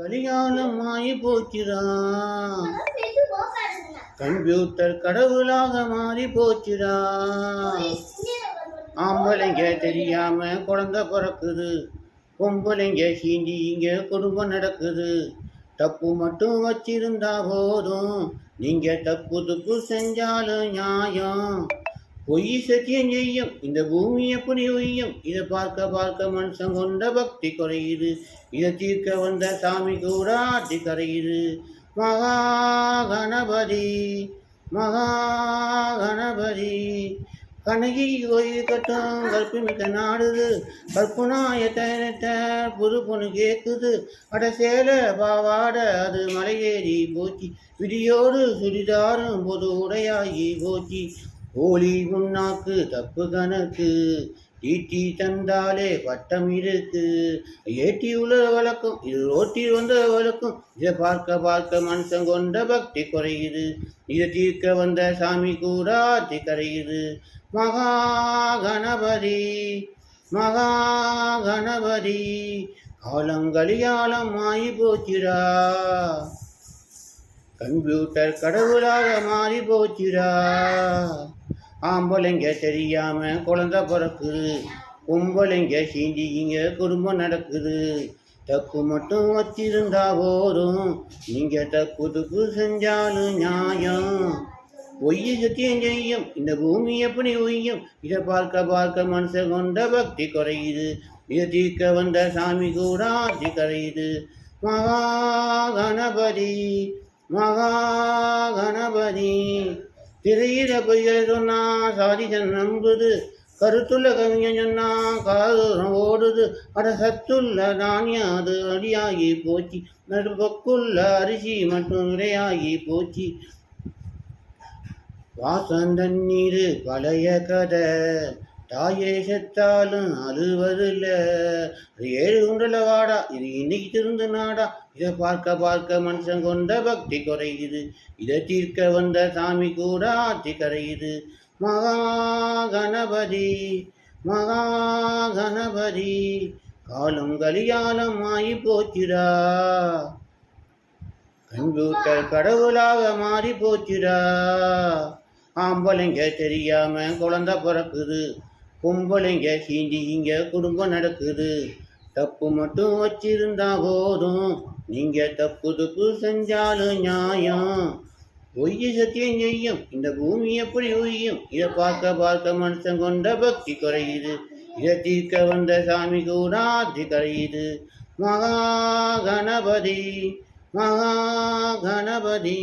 கலிகாலம் ஆகி போச்சுடா கம்ப்யூட்டர் கடவுளாக மாறி போச்சுடா ஆம்பளைங்க தெரியாம குழந்தை பிறக்குது. பொம்பளைங்க சீண்டி இங்க குடும்பம் நடக்குது. தப்பு மட்டும் வச்சிருந்தா போதும். நீங்க தப்பு துப்பு செஞ்சாலும் நியாயம். பொய் சத்தியம் செய்யும். இந்த பூமி எப்படி ஒய்யும் இதை பார்க்க பார்க்க மனுஷன் கொண்ட பக்தி குறையுது. இதை தீர்க்க வந்த சாமி கூட ஆட்டி கரையுது. மகா கணபதி மகா கணபதி கண்ணகி கோயில் கட்டும் கற்பு நாடுது. கற்புனாய தயனத்த புது பொண்ணு கேட்குது அட சேல பாவாட அது மலையேறி போச்சு. விடியோடு சுடிதாரும் பொது உடையாகி போச்சு. போலி உண்ணாக்கு தப்பு கணக்கு. ஈட்டி தந்தாலே வட்டம் இருக்கு. ஏட்டி உள்ள வழக்கம் இது ரோட்டில் வந்த வழக்கம். இதை பார்க்க பார்க்க மனுஷன் கொண்ட பக்தி குறையுது. இதை தீர்க்க வந்த சாமி கூட ஆத்தி கரையுது. மகா கணபதி மகா கணபதி காலங்கலியாலம் ஆகி போச்சிரா கம்ப்யூட்டர் கடவுளாக மாறி போச்சிரா ஆம்பளைங்க தெரியாம குழந்தை பிறக்குது. பொம்பளைங்க சீண்டிங்க குடும்பம் நடக்குது. தப்பு மட்டும் வச்சிருந்தா போதும். நீங்க தப்பு துப்பு செஞ்சாலும் நியாயம். ஒய்ய சத்தியம் செய்யும். இந்த பூமி எப்படி ஒய்யும் இதை பார்க்க பார்க்க மனசை கொண்ட பக்தி குறையுது. இதை தீர்க்க வந்த சாமி கூட ஆட்சி கரையுது. மகா கணபதி மகா கணபதி. திரையில பொய்களை சொன்னா சாதிசன் நம்புது. கருத்துள்ள கவிஞன் சொன்னா காதூரம் ஓடுது. அட சத்துள்ள தானியம் அது அடியாகி போச்சு. நடுப்பக்குள்ள அரிசி மட்டும் இடையாகி போச்சு. வாசந்தண்ணீர் பழைய கதை. தாயே செத்தாலும் அழுவதில்ல. அது ஏழு குண்டல வாடா இது இன்னைக்கு திருந்து நாடா. இதை பார்க்க பார்க்க மனுஷன் கொண்ட பக்தி குறையுது. இதை தீர்க்க வந்த சாமி கூட ஆத்தி கரையுது. மகா கணபதி மகா கணபதி காலம் கலியாலம் ஆகி போச்சுடா. கம்ப்யூட்டர் கடவுளாக மாறி போச்சுடா. ஆம்பளைங்க தெரியாம குழந்தை பிறக்குது. பொம்பளைங்க சீண்டி இங்கே குடும்பம் நடக்குது. தப்பு மட்டும் வச்சிருந்தா போதும். நீங்க தப்பு தப்பு செஞ்சாலும் நியாயம். பொய்ய சத்தியம் செய்யும். இந்த பூமி எப்படி ஒய்யும் இதை பார்க்க பார்க்க மனுஷன் கொண்ட பக்தி குறையுது. இதை தீர்க்க வந்த சாமி கூடாதி கரையுது. மகா கணபதி மகா கணபதி.